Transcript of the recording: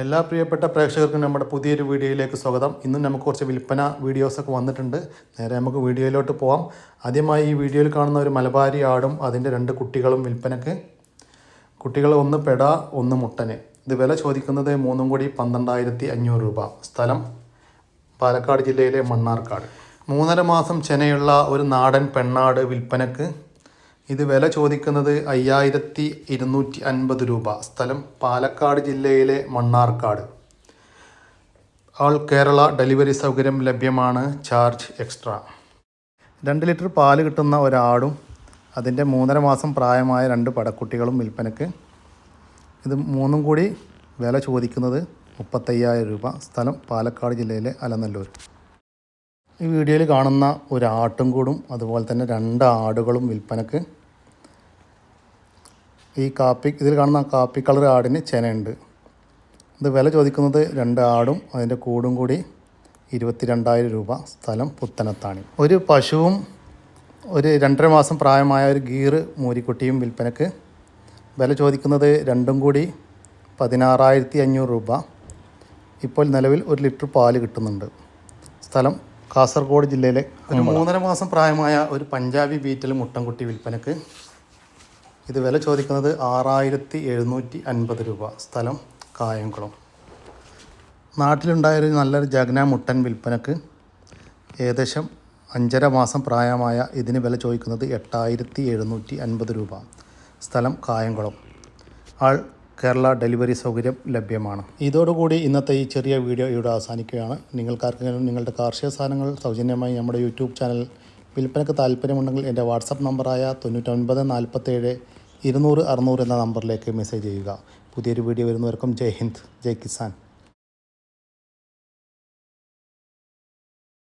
എല്ലാ പ്രിയപ്പെട്ട പ്രേക്ഷകർക്കും നമ്മുടെ പുതിയൊരു വീഡിയോയിലേക്ക് സ്വാഗതം. ഇന്ന് നമുക്ക് കുറച്ച് വിൽപ്പന വീഡിയോസൊക്കെ വന്നിട്ടുണ്ട്. നേരെ നമുക്ക് വീഡിയോയിലോട്ട് പോവാം. ആദ്യമായി ഈ വീഡിയോയിൽ കാണുന്ന ഒരു മലബാരി ആടും അതിന്റെ രണ്ട് കുട്ടികളും വിൽപ്പനക്ക് കുട്ടികൾ ഒന്ന് പെട ഒന്ന് മുട്ടന്. ഇത് വില ചോദിക്കുന്നത് മൂന്നും കൂടി പന്ത്രണ്ടായിരത്തി അഞ്ഞൂറ് രൂപ. സ്ഥലം പാലക്കാട് ജില്ലയിലെ മണ്ണാർക്കാട്. മൂന്നര മാസം ചെനയുള്ള ഒരു നാടൻ പെണ്ണാട് വിൽപ്പനക്ക് ഇത് വില ചോദിക്കുന്നത് അയ്യായിരത്തി ഇരുന്നൂറ്റി അൻപത് രൂപ. സ്ഥലം പാലക്കാട് ജില്ലയിലെ മണ്ണാർക്കാട്. ആൾ കേരള ഡെലിവറി സൗകര്യം ലഭ്യമാണ്. Charge extra. രണ്ട് ലിറ്റർ പാൽ കിട്ടുന്ന ഒരാടും അതിന്റെ മൂന്നര മാസം പ്രായമായ രണ്ട് പടക്കുട്ടികളും വിൽപ്പനക്ക് ഇത് മൂന്നും കൂടി വില ചോദിക്കുന്നത് മുപ്പത്തയ്യായിരം രൂപ. സ്ഥലം പാലക്കാട് ജില്ലയിലെ അലനല്ലൂർ. ഈ വീഡിയോയിൽ കാണുന്ന ഒരു ആട്ടും കൂടും അതുപോലെ തന്നെ രണ്ട് ആടുകളും വിൽപ്പനക്ക്. ഈ കാപ്പി ഇതിൽ കാണുന്ന കാപ്പി കളർ ആടിന് ചെനയുണ്ട്. ഇത് വില ചോദിക്കുന്നത് രണ്ട് ആടും അതിന്റെ കൂടും കൂടി ഇരുപത്തി രണ്ടായിരം രൂപ സ്ഥലം പുത്തനത്താണി. ഒരു പശുവും ഒരു രണ്ടര മാസം പ്രായമായ ഒരു ഗീറ് മൂരിക്കുട്ടിയും വിൽപ്പനക്ക്. വില ചോദിക്കുന്നത് രണ്ടും കൂടി പതിനാറായിരത്തി അഞ്ഞൂറ് രൂപ. ഇപ്പോൾ നിലവിൽ ഒരു ലിറ്റർ പാൽ കിട്ടുന്നുണ്ട്. സ്ഥലം കാസർഗോഡ് ജില്ലയിലെ ഒരു മൂന്നര മാസം പ്രായമായ ഒരു പഞ്ചാബി ബീറ്റൽ മുട്ടൻകുട്ടി വിൽപ്പനക്ക് ഇത് വില ചോദിക്കുന്നത് ആറായിരത്തി എഴുന്നൂറ്റി അൻപത് രൂപ. സ്ഥലം കായംകുളം. നാട്ടിലുണ്ടായൊരു നല്ലൊരു ജഗ്ന മുട്ടൻ വിൽപ്പനക്ക് ഏകദേശം അഞ്ചര മാസം പ്രായമായ ഇതിന് വില ചോദിക്കുന്നത് എട്ടായിരത്തി എഴുന്നൂറ്റി അൻപത് രൂപ. സ്ഥലം കായംകുളം. ആൾ കേരള ഡെലിവറി സൗകര്യം ലഭ്യമാണ്. ഇതോടുകൂടി ഇന്നത്തെ ഈ ചെറിയ വീഡിയോ ഇവിടെ അവസാനിക്കുകയാണ്. നിങ്ങൾക്കാർക്കെങ്കിലും നിങ്ങളുടെ കാർഷിക സാധനങ്ങൾ സൗജന്യമായി നമ്മുടെ യൂട്യൂബ് ചാനൽ വിൽപ്പനയ്ക്ക് താല്പര്യമുണ്ടെങ്കിൽ എന്റെ വാട്സപ്പ് നമ്പറായ തൊണ്ണൂറ്റൊൻപത് നാൽപ്പത്തേഴ് ഇരുന്നൂറ് അറുന്നൂറ് എന്ന നമ്പറിലേക്ക് മെസ്സേജ് ചെയ്യുക. പുതിയൊരു വീഡിയോ വരുന്നവർക്കും ജയ് ഹിന്ദ് ജയ് കിസാൻ.